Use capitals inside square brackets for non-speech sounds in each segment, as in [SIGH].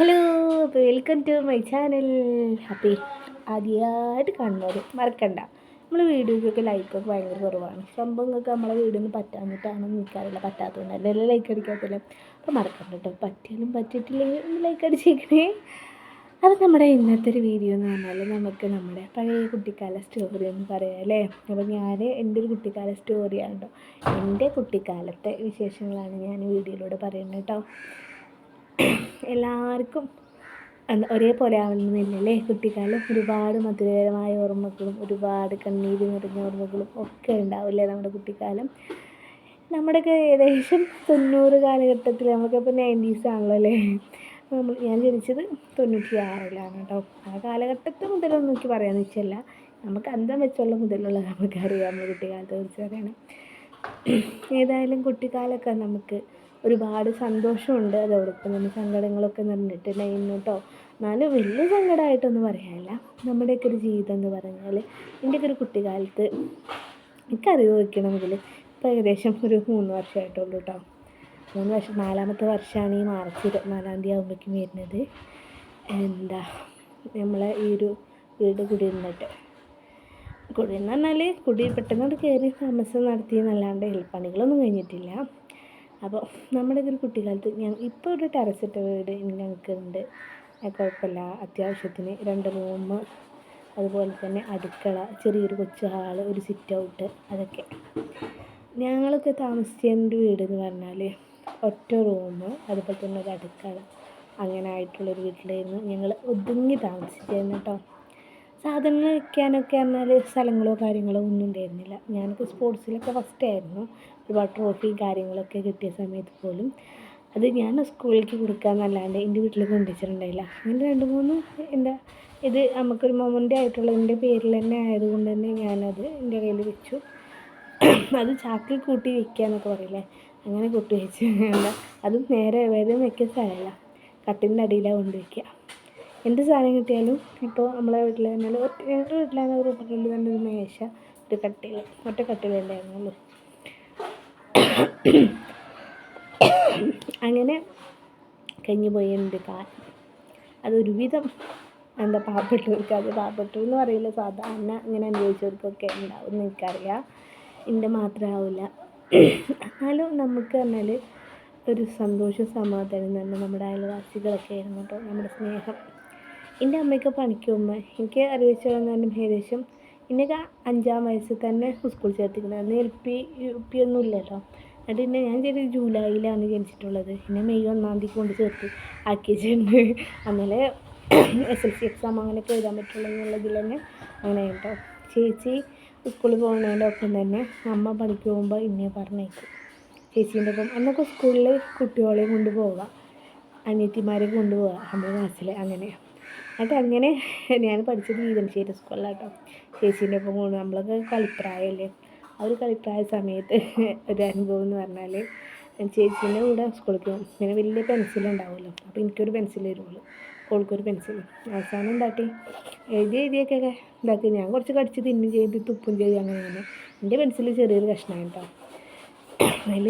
Hello welcome to my channel അപ്പേ ആദ്യമായിട്ട് കാണുന്നവർ മറക്കണ്ട. നമ്മൾ വീഡിയോസൊക്കെ ലൈക്കൊക്കെ ഭയങ്കര കുറവാണ്. സംഭവങ്ങൾക്ക് നമ്മളെ വീടിന് പറ്റാഞ്ഞിട്ടാണ് നിൽക്കാറില്ല പറ്റാത്തതുകൊണ്ട് എല്ലാം ലൈക്ക് അടിക്കാത്തില്ല അപ്പോൾ മറക്കണ്ട കേട്ടോ പറ്റിയാലും പറ്റിയിട്ടില്ലെങ്കിൽ ഒന്ന് ലൈക്ക് അടിച്ചേക്കണേ. അപ്പോൾ നമ്മുടെ ഇന്നത്തെ ഒരു വീഡിയോ എന്ന് പറഞ്ഞാൽ നമുക്ക് നമ്മുടെ പഴയ കുട്ടിക്കാല സ്റ്റോറി എന്ന് പറയാം അല്ലേ? അപ്പോൾ ഞാൻ എന്റെ ഒരു കുട്ടിക്കാല സ്റ്റോറിയാണ് കേട്ടോ എന്റെ കുട്ടിക്കാലത്തെ വിശേഷങ്ങളാണ് ഞാൻ വീഡിയോയിലൂടെ പറയുന്നത് കേട്ടോ എല്ലാവർക്കും ഒരേപോലെ ആവണമെന്നില്ലല്ലേ? കുട്ടിക്കാലം ഒരുപാട് മധുരകരമായ ഓർമ്മകളും ഒരുപാട് കണ്ണീര് നിറഞ്ഞ ഓർമ്മകളും ഒക്കെ ഉണ്ടാവില്ലേ നമ്മുടെ കുട്ടിക്കാലം? നമ്മുടെയൊക്കെ ഏകദേശം തൊണ്ണൂറ് കാലഘട്ടത്തിൽ നമുക്കിപ്പോൾ നയന്റീസ് ആണല്ലോ അല്ലേ? നമ്മൾ ഞാൻ ജനിച്ചത് തൊണ്ണൂറ്റി ആറിലാണ് കേട്ടോ. ആ കാലഘട്ടത്തെ മുതലൊന്നും എനിക്ക് പറയാമെന്ന് വെച്ചല്ല. നമുക്ക് അന്തം വെച്ചുള്ള മുതലുള്ള നമുക്കറിയാം നമ്മുടെ കുട്ടിക്കാലത്തെ കുറിച്ച് പറയണം. ഏതായാലും കുട്ടിക്കാലമൊക്കെ നമുക്ക് ഒരുപാട് സന്തോഷമുണ്ട് അതോടൊപ്പം തന്നെ സങ്കടങ്ങളൊക്കെ നിറഞ്ഞിട്ടുണ്ടായിരുന്നു കേട്ടോ എന്നാലും വലിയ സങ്കടമായിട്ടൊന്നും പറയാനില്ല. നമ്മുടെയൊക്കെ ഒരു ജീവിതം എന്ന് പറഞ്ഞാൽ എന്റെയൊക്കെ ഒരു കുട്ടിക്കാലത്ത് എനിക്കറിവ് വയ്ക്കണമെങ്കിൽ ഇപ്പോൾ ഏകദേശം ഒരു മൂന്ന് വർഷമായിട്ടുള്ളൂ കേട്ടോ മൂന്ന് വർഷം നാലാമത്തെ വർഷമാണ് ഈ മാർച്ച് ഇരുപത്തിനാലാം തീയതി ആകുമ്പോഴേക്കും വരുന്നത്. എന്താ നമ്മളെ ഈ ഒരു വീട് കുടിയിരുന്നിട്ട്. കുടിയെന്ന് പറഞ്ഞാൽ കുടി പെട്ടെന്ന് കയറി താമസം നടത്തി എന്നല്ലാണ്ട് പണികളൊന്നും കഴിഞ്ഞിട്ടില്ല. അപ്പോൾ നമ്മുടെ ഒരു കുട്ടിക്കാലത്ത് ഞാൻ ഇപ്പോൾ ഒരു ടെറസിട്ട വീട് ഞങ്ങൾക്ക് ഉണ്ട് കുഴപ്പമില്ല അത്യാവശ്യത്തിന് രണ്ട് റൂം അതുപോലെ തന്നെ അടുക്കള ചെറിയൊരു കൊച്ചു ഹാൾ ഒരു സിറ്റ് ഔട്ട് അതൊക്കെ. ഞങ്ങളൊക്കെ താമസിച്ചതിന്റെ വീട് എന്ന് പറഞ്ഞാൽ ഒറ്റ റൂം അതുപോലെ തന്നെ ഒരു അടുക്കള. അങ്ങനെ ആയിട്ടുള്ളൊരു വീട്ടിലായിരുന്നു ഞങ്ങൾ ഒതുങ്ങി താമസിച്ചിരുന്നു കേട്ടോ. സാധനങ്ങൾ വയ്ക്കാനൊക്കെ പറഞ്ഞാൽ സ്ഥലങ്ങളോ കാര്യങ്ങളോ ഒന്നും ഉണ്ടായിരുന്നില്ല. ഞാനൊക്കെ സ്പോർട്സിലൊക്കെ ഫസ്റ്റ് ആയിരുന്നു. ഒരുപാട് ട്രോഫി കാര്യങ്ങളൊക്കെ കിട്ടിയ സമയത്ത് പോലും. അത് ഞാൻ സ്കൂളിലേക്ക് കൊടുക്കാമെന്നല്ലാണ്ട് എന്റെ വീട്ടിൽ കൊണ്ടുവച്ചിട്ടുണ്ടായില്ല. അങ്ങനെ രണ്ട് മൂന്ന് എന്താ ഇത് നമുക്കൊരു മൊമെന്റ് ആയിട്ടുള്ളതിന്റെ പേരിൽ തന്നെ ആയതുകൊണ്ട് തന്നെ ഞാനത് എന്റെ കയ്യിൽ വെച്ചു. അത് ചാക്കിൽ കൂട്ടി വയ്ക്കുക എന്നൊക്കെ പറയില്ലേ? അങ്ങനെ കൂട്ടി വെച്ച്. [LAUGHS] അതും നേരെ വേറെ വയ്ക്കാൻ സ്ഥലമല്ല. കട്ടിലിന്റെ അടിയിലാണ് കൊണ്ട് വയ്ക്കുക എന്ത് സാധനം കിട്ടിയാലും ഇപ്പോൾ നമ്മളെ വീട്ടിൽ തന്നെ ഒറ്റ ഞങ്ങളുടെ വീട്ടിലാണ് ഒരു റൂമിൽ തന്നെ ഒരു മേശ ഒരു കട്ടിൽ ഒറ്റ കട്ടിലുണ്ടായിരുന്നുള്ളൂ അങ്ങനെ കഴിഞ്ഞു പോയി എന്റെ കാലം അതൊരുവിധം എന്താ പാവപ്പെട്ടവർക്ക് അത് പാവപ്പെട്ടു എന്ന് പറയില്ല. സാധാരണ ഇങ്ങനെ അനുഭവിച്ചവർക്കൊക്കെ ഉണ്ടാവും എന്ന് എനിക്കറിയാം. എന്റെ മാത്രമാവില്ല എന്നാലും നമുക്ക് പറഞ്ഞാൽ ഒരു സന്തോഷം സമാധാനം തന്നെ നമ്മുടെ അയൽവാസികളൊക്കെ ആയിരുന്നു. കേട്ടോ നമ്മുടെ സ്നേഹം എന്റെ അമ്മയൊക്കെ പണിക്ക് പോകുമ്പോൾ എനിക്ക് അറിയിച്ചോളം തന്നെ ഏകദേശം എന്നെയൊക്കെ അഞ്ചാം വയസ്സിൽ തന്നെ സ്കൂളിൽ ചേർത്തിക്കുന്നത് അന്ന് എൽ പി യു പി ഒന്നും ഇല്ലല്ലോ. എന്നിട്ട് പിന്നെ ഞാൻ ചെറിയ ജൂലൈയിലാണ് ജനിച്ചിട്ടുള്ളത്. പിന്നെ മെയ് ഒന്നാം തീയതി കൊണ്ട് ചേർത്ത് ആക്കിയിട്ടുണ്ട്. അന്നലെ എസ് എൽ സി എക്സാം അങ്ങനെയൊക്കെ എഴുതാൻ പറ്റുള്ളൂ എന്നുള്ളതിൽ തന്നെ അങ്ങനെ കേട്ടോ ചേച്ചി സ്കൂളിൽ പോകുന്നതിന്റെ ഒപ്പം തന്നെ അമ്മ പണിക്ക് പോകുമ്പോൾ ഇന്നെ പറഞ്ഞേക്കും. ചേച്ചീന്റെ ഒപ്പം അന്നൊക്കെ സ്കൂളിൽ കുട്ടികളെ കൊണ്ടുപോവുക അനിയത്തിമാരെ കൊണ്ടുപോവുക നമ്മുടെ ക്ലാസ്സിൽ അങ്ങനെ. അങ്ങനെ ഞാൻ പഠിച്ചത് വീതംശ്ശേരി സ്കൂളിലാട്ടോ. ചേച്ചീന്റെ ഒപ്പം കൊണ്ട് നമ്മളൊക്കെ കളിപ്രായമല്ലേ ആ ഒരു കളിപ്രായ സമയത്ത് ഒരു അനുഭവം എന്ന് പറഞ്ഞാൽ ചേച്ചീന്റെ കൂടെ സ്കൂളിൽ പോകും പിന്നെ വലിയ പെൻസിൽ ഉണ്ടാവുമല്ലോ. അപ്പോൾ എനിക്കൊരു പെൻസിൽ തരുള്ളൂ ഓൾക്കൊരു പെൻസിൽ അവസാനം എന്താട്ടി? എഴുതി എഴുതിയൊക്കെ ഇതാക്കി. ഞാൻ കുറച്ച് കടിച്ച് തിന്നും ചെയ്ത് തുപ്പും ചെയ്ത് അങ്ങനെ അങ്ങനെ എന്റെ പെൻസിൽ ചെറിയൊരു കഷ്ണമാണ് കേട്ടോ. അതിൽ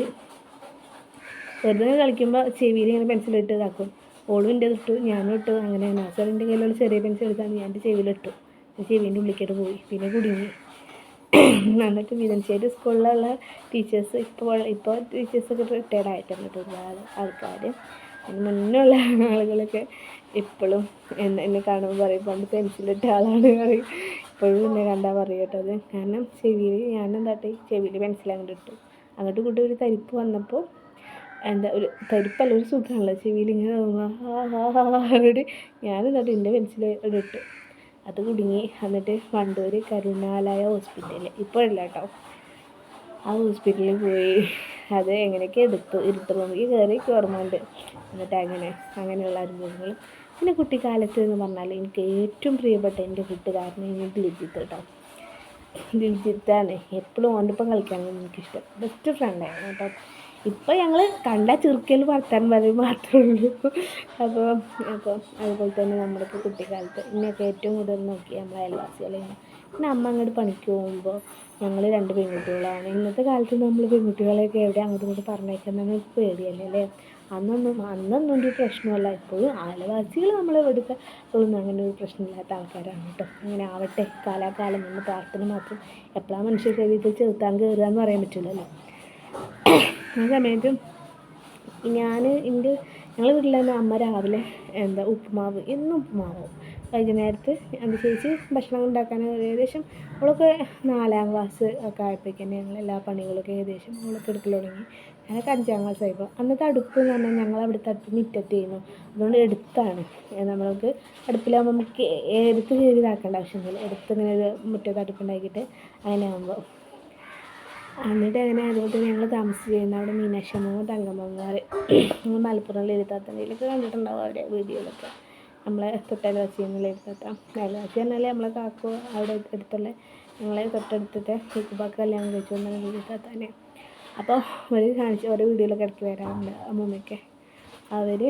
വെറുതെ കളിക്കുമ്പോൾ ചെവിയിൽ ഇങ്ങനെ പെൻസിൽ ഇട്ട് ഇതാക്കും. ഓളും ഇട്ടു ഞാനും ഇട്ടു അങ്ങനെ നാസർ എന്റെ ചെറിയ പെൻസിൽ എടുത്താണ് ഞാൻ എന്റെ ചെവിയിലിട്ടു ചെവിന്റെ ഉള്ളിലേക്കിട്ട് പോയി. പിന്നെ കുടുങ്ങി. [CLEARS THROAT] എന്നിട്ട് വിതൻശ്ശേരി സ്കൂളിലുള്ള ടീച്ചേഴ്സ് ഇപ്പോൾ ഇപ്പോൾ ടീച്ചേഴ്സൊക്കെ റിട്ടയർഡ് ആയിട്ടുണ്ട് ഒരുപാട് ആൾക്കാർ അതിന് മുന്നുള്ള ആളുകളൊക്കെ ഇപ്പോഴും എന്നെ എന്നെ കാണുമ്പോൾ പറയും പണ്ട് പെൻസിലിട്ട ആളാണ് പറയും. ഇപ്പോഴും എന്നെ കണ്ടാൽ പറയും കേട്ടോ അത്. കാരണം ചെവിയിൽ ഞാൻ എന്താട്ടെ ചെവിയിൽ പെൻസിൽ അങ്ങോട്ട് ഇട്ടു. അങ്ങോട്ട് കൂട്ടി ഒരു തരിപ്പ് വന്നപ്പോൾ എന്താ ഒരു തരിപ്പല്ല ഒരു സുഖമാണല്ലോ ചെവിയിൽ ഇങ്ങനെ ഞാൻ എന്നിട്ട് എന്റെ പെൻസിൽ ഇട്ടു. അത് കുടുങ്ങി. എന്നിട്ട് വണ്ടൂർ കരുണാലയ ഹോസ്പിറ്റലിൽ ഇപ്പോഴല്ല കേട്ടോ. ആ ഹോസ്പിറ്റലിൽ പോയി. അത് എങ്ങനെയൊക്കെ എടുത്തു. ഇരുട്ട് റൂമിൽ കയറി ഓർമ്മയുണ്ട്. എന്നിട്ട് അങ്ങനെ അങ്ങനെയുള്ള അനുഭവങ്ങൾ. പിന്നെ കുട്ടിക്കാലത്ത് എന്ന് പറഞ്ഞാൽ എനിക്ക് ഏറ്റവും പ്രിയപ്പെട്ട എന്റെ കൂട്ടുകാരനെ എനിക്ക് ലിജിത്ത് കേട്ടോ. ലിജിത്താണ് എപ്പോഴും ഓന്റെ കളിക്കാനാണ് എനിക്കിഷ്ടം. ബെസ്റ്റ് ഫ്രണ്ടായിരുന്നു കേട്ടോ. ഇപ്പോൾ ഞങ്ങൾ കണ്ട ചെറുക്കൽ വർത്താൻ പറയും മാത്രമേ ഉള്ളൂ. അപ്പോൾ അപ്പോൾ അതുപോലെ തന്നെ നമ്മളൊക്കെ കുട്ടിക്കാലത്ത് ഇന്നൊക്കെ ഏറ്റവും കൂടുതൽ നോക്കി നമ്മളെ എല്ലാ അയൽവാസികളെയാണ് പിന്നെ അമ്മ അങ്ങോട്ട് പണിക്ക് പോകുമ്പോൾ ഞങ്ങൾ രണ്ട് പെൺകുട്ടികളാണ്. ഇന്നത്തെ കാലത്ത് നമ്മൾ പെൺകുട്ടികളെയൊക്കെ എവിടെ അങ്ങോട്ട് ഇങ്ങോട്ടും പറഞ്ഞേക്കാൻ നമുക്ക് പേടിയല്ലേ അല്ലേ? അന്നൊന്നും അന്നൊന്നും ഒരു പ്രശ്നമല്ല ഇപ്പോഴും അയൽവാസികൾ നമ്മളെ ഇവിടുത്തെ ഒന്നും അങ്ങനെ ഒരു പ്രശ്നമില്ലാത്ത ആൾക്കാരാണ് കേട്ടോ. അങ്ങനെ ആവട്ടെ. കാലാകാലം നമ്മൾ പ്രാർത്ഥന മാത്രം എപ്പോഴാണ് മനുഷ്യ ശരീരത്തിൽ ചെറുത്താൻ കയറുക എന്ന് പറയാൻ പറ്റില്ലല്ലോ ആ സമയത്തും ഞാൻ എന്റെ ഞങ്ങൾ വീട്ടിൽ തന്നെ അമ്മ രാവിലെ എന്താ ഉപ്പുമാവ് എന്നും ഉപ്പുമാവ് വൈകുന്നേരത്ത് എന്റെ ചേച്ചി ഭക്ഷണം ഉണ്ടാക്കാൻ ഏകദേശം അവളൊക്കെ നാലാം ക്ലാസ് ഒക്കെ ആയപ്പോഴേക്കും ഞങ്ങൾ എല്ലാ പണികളൊക്കെ ഏകദേശം അവളൊക്കെ എടുക്കൽ തുടങ്ങി. ഞാനൊക്കെ അഞ്ചാം ക്ലാസ് ആയപ്പോൾ അന്നത്തെ അടുപ്പ് എന്ന് പറഞ്ഞാൽ ഞങ്ങൾ അവിടുത്തെ അടുപ്പ് ചെയ്യുന്നു അതുകൊണ്ട് എടുത്താണ്. നമ്മൾക്ക് അടുപ്പിലാകുമ്പോൾ നമുക്ക് എടുത്ത് കയറി ഇതാക്കേണ്ട ആവശ്യമൊന്നുമില്ല. എടുത്ത് ഇങ്ങനെ ഒരു മുറ്റത്ത് അടുപ്പുണ്ടാക്കിയിട്ട് അങ്ങനെ ആകുമ്പോൾ എന്നിട്ട് അങ്ങനെ അതുപോലെ തന്നെ ഞങ്ങൾ താമസിച്ച് ചെയ്യുന്ന അവിടെ മീനാക്ഷമ്മ തങ്കമ്മമാർ മലപ്പുറം ലളിതാത്തന്റെയിലൊക്കെ കണ്ടിട്ടുണ്ടാവും അവരെ വീഡിയോയിലൊക്കെ. നമ്മളെ തൊട്ടയൽവാസി ചെയ്യുന്ന ലളിതാത്ത. അയൽവാസി പറഞ്ഞാൽ നമ്മളെ കാക്കു അവിടെ അടുത്തുള്ള ഞങ്ങളെ തൊട്ടടുത്തിട്ട് കുക്കുപ്പാക്ക് കല്യാണം കഴിച്ചു വന്ന ലളിതാത്താനെ. അപ്പോൾ അവർ കാണിച്ച് ഓരോ വീഡിയോയിലൊക്കെ ഇടയ്ക്ക് വരാറുണ്ട് അമ്മൂമ്മയ്ക്ക്. അവർ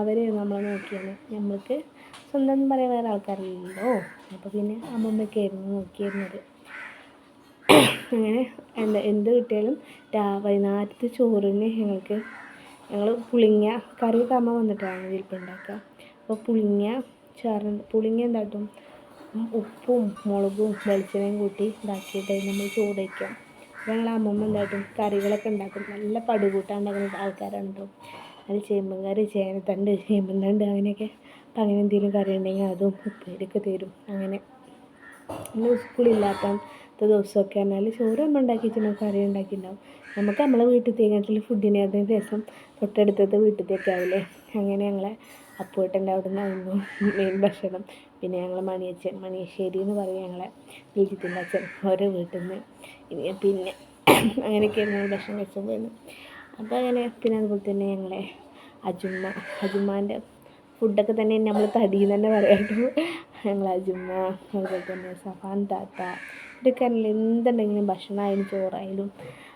അവർ നമ്മളെ നോക്കിയാണ്. നമ്മൾക്ക് സ്വന്തം പറയാൻ വേറെ ആൾക്കാരില്ലല്ലോ. അപ്പോൾ പിന്നെ അമ്മമ്മയ്ക്കായിരുന്നു നോക്കിയിരുന്നത്. അങ്ങനെ എന്താ എന്ത് കിട്ടിയാലും രാ വൈകുന്നേരത്തെ ചോറിന് ഞങ്ങൾക്ക് ഞങ്ങൾ പുളിങ്ങ കറിയൊക്കെ അമ്മ വന്നിട്ടാണ് വിരിപ്പുണ്ടാക്കുക അപ്പോൾ പുളിങ്ങ ചാറ് പുളിങ്ങ എന്താട്ടും ഉപ്പും മുളകും വെളിച്ചെണ്ണയും കൂട്ടി ഇതാക്കിയിട്ട് നമ്മൾ ചോറ് വയ്ക്കാം ഞങ്ങൾ അമ്മമ്മ എന്താട്ടും കറികളൊക്കെ ഉണ്ടാക്കും. നല്ല പടുകൂട്ടാൻ ഉണ്ടാക്കുന്ന ആൾക്കാരുണ്ടോ അതിൽ അത് ചേമ്പൻ കറി ചേനത്തണ്ട് ചേമ്പൻ തണ്ട് അങ്ങനെയൊക്കെ അപ്പം അങ്ങനെ എന്തെങ്കിലും കറി ഉണ്ടെങ്കിൽ അതും ഉപ്പേരിയൊക്കെ തരും. അങ്ങനെ പിന്നെ സ്കൂളില്ലാത്ത ദിവസമൊക്കെ പറഞ്ഞാൽ ചോറ് നമ്മൾ ഉണ്ടാക്കി വെച്ചിട്ടുണ്ടാവും കറി ഉണ്ടാക്കിയിട്ടുണ്ടാവും. നമുക്ക് നമ്മളെ തേങ്ങാട്ടിൽ ഫുഡിനേക്കാളും രസം. തൊട്ടടുത്തത് വീട്ടിലത്തേക്ക് ആവില്ലേ? അങ്ങനെ ഞങ്ങളെ അപ്പൂട്ടന്റെ അവിടെ നിന്നായിരുന്നു മെയിൻ ഭക്ഷണം. പിന്നെ ഞങ്ങൾ മണിയച്ചൻ മണിയശ്ശേരി എന്ന് പറയും ഞങ്ങളെ ബിജിത്തിന്റെ അച്ഛൻ ഓരോ വീട്ടിൽ നിന്ന് പിന്നെ അങ്ങനെയൊക്കെയായിരുന്നു ഞങ്ങൾ ഭക്ഷണം കഴിച്ചു പോയിരുന്നു അപ്പോൾ അങ്ങനെ പിന്നെ അതുപോലെ തന്നെ ഞങ്ങളെ അജുമ്മ അജുമ്മാന്റെ ഫുഡൊക്കെ തന്നെ നമ്മൾ തടിയെന്ന് തന്നെ പറയാട്ടോ. ഞങ്ങൾ അജുമ്മ അതുപോലെ തന്നെ സഫാൻ താത്ത ഇതൊക്കെ എന്തുണ്ടെങ്കിലും ഭക്ഷണമായാലും ചോറായാലും.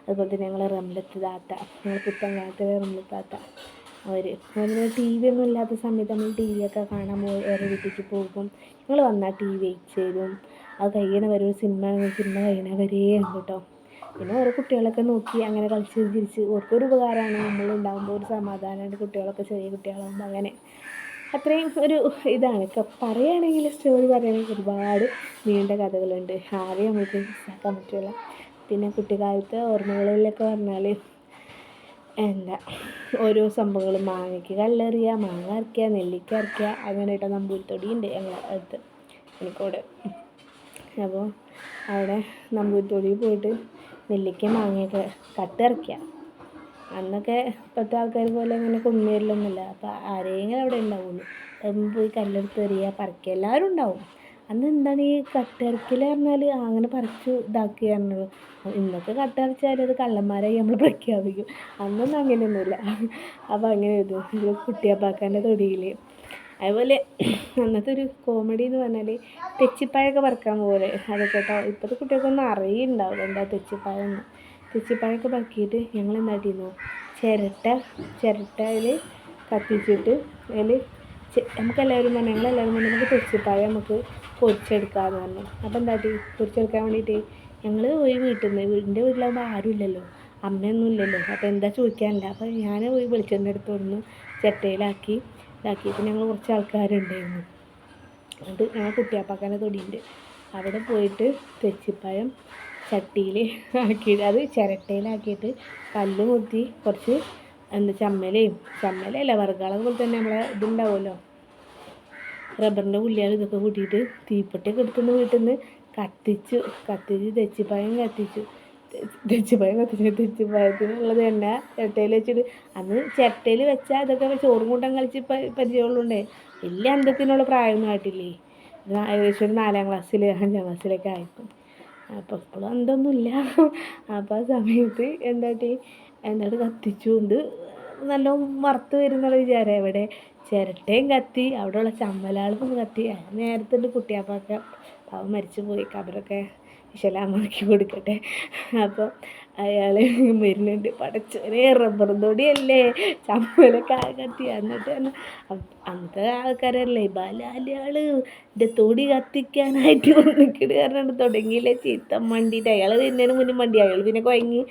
അതുപോലെ തന്നെ ഞങ്ങൾ റംലത്ത് താത്ത ഞങ്ങൾ പുത്തൻകാലത്തിലെ റംലത്ത് താത്ത. അവർ അതുപോലെ ടി വി ഒന്നും ഇല്ലാത്ത സമയത്ത് നമ്മൾ ടി വി ഒക്കെ കാണാൻ വേറെ വീട്ടിലേക്ക് പോകും. ഞങ്ങൾ വന്നാൽ ടി വി വെച്ച് തരും അത് കഴിയണ വരെ ഒരു സിനിമ സിനിമ കഴിയണ വരെ കേട്ടോ പിന്നെ ഓരോ കുട്ടികളൊക്കെ നോക്കി അങ്ങനെ കളിച്ച് ചിരിച്ച് ഓർക്കൊരു ഉപകാരമാണ്. നമ്മളുണ്ടാകുമ്പോൾ ഒരു സമാധാനമാണ് കുട്ടികളൊക്കെ ചെറിയ കുട്ടികളാകുമ്പോൾ അങ്ങനെ. അത്രയും ഒരു ഇതാണ്. പറയുകയാണെങ്കിൽ സ്റ്റോറി പറയുകയാണെങ്കിൽ ഒരുപാട് നീണ്ട കഥകളുണ്ട്. ആരെയും നമുക്ക് മിസ്സാക്കാൻ പറ്റില്ല പിന്നെ കുട്ടിക്കാലത്തെ ഓർമ്മകളിലൊക്കെ പറഞ്ഞാൽ എന്താ? ഓരോ സംഭവങ്ങൾ മാങ്ങയ്ക്ക് കല്ലെറിയുക മാങ്ങ അരയ്ക്കുക നെല്ലിക്ക അരയ്ക്കുക അങ്ങനെയായിട്ട് നമ്പൂരിത്തൊടിയുണ്ട് ഞങ്ങളുടെ അടുത്ത്. എനിക്കോട് അപ്പോൾ അവിടെ നമ്പൂരിത്തൊടിയിൽ പോയിട്ട് നെല്ലിക്ക മാങ്ങയൊക്കെ കട്ടിറക്കുക അന്നൊക്കെ ഇപ്പോഴത്തെ ആൾക്കാർ പോലെ അങ്ങനെ കൊണ്ടുവരലൊന്നുമില്ല അപ്പോൾ ആരെങ്കിലും അവിടെ ഉണ്ടാവുള്ളൂ. പോയി കല്ലെടുത്ത് എറിയുക പറിക്കുക എല്ലാവരും ഉണ്ടാവും. അന്ന് എന്താണ് ഈ കട്ടിറക്കൽ പറഞ്ഞാൽ അങ്ങനെ പറിച്ച് ഇതാക്കുക പറഞ്ഞത്. ഇന്നൊക്കെ കട്ടറിച്ചാൽ അത് കള്ളന്മാരായി നമ്മൾ പ്രഖ്യാപിക്കും. അന്നൊന്നും അങ്ങനെയൊന്നുമില്ല. അപ്പോൾ അങ്ങനെ ഇത് കുട്ടിയപ്പാക്കാന്റെ തൊടിയിൽ അതുപോലെ അന്നത്തെ ഒരു കോമഡി എന്ന് പറഞ്ഞാൽ തെച്ചിപ്പായൊക്കെ പറിക്കാൻ പോലെ. അതൊക്കെ ഇപ്പോഴത്തെ കുട്ടികൾക്കൊന്നും അറിയുന്നുണ്ടാവില്ല എന്താ തെച്ചിപ്പായ തെച്ചിപ്പായൊക്കെ പറക്കിയിട്ട് ഞങ്ങൾ എന്താക്കിയിരുന്നു ചിരട്ട ചിരട്ടയിൽ കത്തിച്ചിട്ട് അതിൽ നമുക്കെല്ലാവരും പറഞ്ഞു ഞങ്ങളെല്ലാവരും പറഞ്ഞു നമുക്ക് തെച്ചിപ്പായ നമുക്ക് പൊരിച്ചെടുക്കാമെന്ന് പറഞ്ഞു. അപ്പോൾ എന്താട്ടി പൊരിച്ചെടുക്കാൻ വേണ്ടിയിട്ട് ഞങ്ങൾ പോയി വീട്ടിൽ നിന്ന് വീടിന്റെ വീട്ടിലാകുമ്പോൾ ആരുമില്ലല്ലോ അമ്മയൊന്നും ഇല്ലല്ലോ. അപ്പോൾ എന്താ ചോദിക്കാനില്ല അപ്പോൾ ഞാൻ പോയി വെളിച്ചെണ്ണ എടുത്ത് വന്ന് ചട്ടയിലാക്കി ഇതാക്കിയിട്ട് ഞങ്ങൾ കുറച്ച് ആൾക്കാരുണ്ടായിരുന്നു. എന്നിട്ട് ഞങ്ങൾ കുട്ടിയാപ്പാക്കാന്റെ തൊടിയുണ്ട്. അവിടെ പോയിട്ട് തെച്ചിപ്പഴം ചട്ടിയിൽ ആക്കിയിട്ട് അത് ചിരട്ടയിലാക്കിയിട്ട് കല്ല് കുത്തി കുറച്ച് എന്താ ചമ്മലയും ചമ്മലല്ല വർഗാളെ പോലെ തന്നെ നമ്മളെ ഇതുണ്ടാവുമല്ലോ. റബ്ബറിന്റെ പുള്ളികൾ ഇതൊക്കെ കൂട്ടിയിട്ട് തീപ്പെട്ടിയൊക്കെ എടുത്തുനിന്ന് വീട്ടിൽ നിന്ന് കത്തിച്ചു കത്തിച്ച് തെച്ചിപ്പായം കത്തിച്ചു. തെച്ചിപ്പായം കത്തിച്ചു തെച്ചിപ്പായത്തിനുള്ളത് എണ്ണ ചിരട്ടയിൽ വെച്ചിട്ട് അന്ന് ചിരട്ടയിൽ വെച്ചാൽ അതൊക്കെ ചോറും കൂട്ടം കളിച്ച് പരിചയമുള്ളതുകൊണ്ടേ വലിയ അന്തത്തിനുള്ള പ്രായമൊന്നും ആയിട്ടില്ലേ. ഏകദേശം ഒരു നാലാം ക്ലാസ്സിൽ അഞ്ചാം ക്ലാസ്സിലൊക്കെ ആയിപ്പോൾ അപ്പോൾ ഇപ്പോഴും അന്തൊന്നുമില്ല അപ്പോൾ ആ സമയത്ത് എന്താട്ടി എന്താണ് കത്തിച്ചുകൊണ്ട് നല്ല വറുത്ത് വരുന്നുള്ള വിചാരം. എവിടെ? ചിരട്ടയും കത്തി. അവിടെയുള്ള ചമ്മലാളും കത്തി. നേരത്തെ കുട്ടിയാപ്പൊക്കെ അവൻ മരിച്ചു പോയി കബറൊക്കെ വിശലാമാക്കി കൊടുക്കട്ടെ. അപ്പോൾ അയാൾ വരുന്നുണ്ട് പടച്ചോനെ റബ്ബർ തൊടിയല്ലേ ചമ്മലൊക്കെ കത്തി. എന്നിട്ട് അന്നത്തെ ആൾക്കാരല്ലേ ബാലാലയാൾ എന്റെ തൊടി കത്തിക്കാനായിട്ട് വന്നിട്ട് കാരണം തുടങ്ങിയില്ലേ? ചീത്തം മണ്ടിയിട്ട് അയാൾ വരുന്നതിന് മുന്നേ മണ്ടി. അയാൾ പിന്നെ കുഴങ്ങി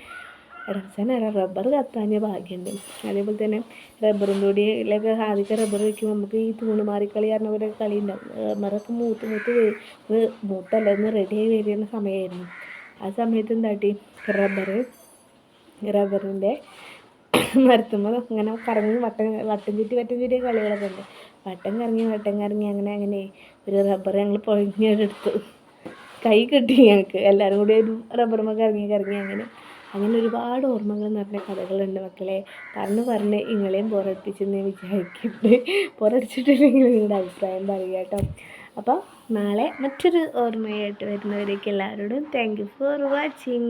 അവസാനം റബ്ബർ കത്താഞ്ഞ ഭാഗ്യമുണ്ട് അതേപോലെ തന്നെ റബ്ബറും തൊടിയിലൊക്കെ ആദ്യമൊക്കെ റബ്ബർ വയ്ക്കുമ്പോൾ നമുക്ക് ഈ തൂണ് മാറിക്കളി പറഞ്ഞ പോലെ കളി ഉണ്ടാവും മൂത്ത് മൂത്ത് മൂത്തല്ല ഒന്ന് റെഡിയായി വരുന്ന സമയമായിരുന്നു ആ സമയത്ത് എന്താട്ടി? റബ്ബർ റബ്ബറിന്റെ മരത്തുമ്പോൾ അങ്ങനെ കറങ്ങി വട്ടം വട്ടം ചുറ്റി വട്ടം ചുറ്റിയ കളികളൊക്കെ ഉണ്ട്. വട്ടം കറങ്ങി വട്ടം കറങ്ങി അങ്ങനെ അങ്ങനെ ഒരു റബ്ബർ ഞങ്ങൾ പൊഴിഞ്ഞെടുത്തു. കൈ കിട്ടി ഞങ്ങൾക്ക് എല്ലാവരും കൂടി ഒരു റബ്ബറുമ്പോൾ കറങ്ങി കറങ്ങി അങ്ങനെ. അങ്ങനെ ഒരുപാട് ഓർമ്മകൾ നിറഞ്ഞ കഥകളുണ്ട് മക്കളെ. പറഞ്ഞ് പറഞ്ഞ് നിങ്ങളെയും പുറത്തിച്ചെന്ന് വിചാരിക്കുന്നുണ്ട് ബോറടിച്ചിട്ടില്ലെങ്കിൽ നിങ്ങളുടെ അഭിപ്രായം പറയുക കേട്ടോ. അപ്പോൾ നാളെ മറ്റൊരു ഓർമ്മയായിട്ട് വരുന്നവരേക്ക് എല്ലാവരോടും താങ്ക് യു ഫോർ വാച്ചിങ്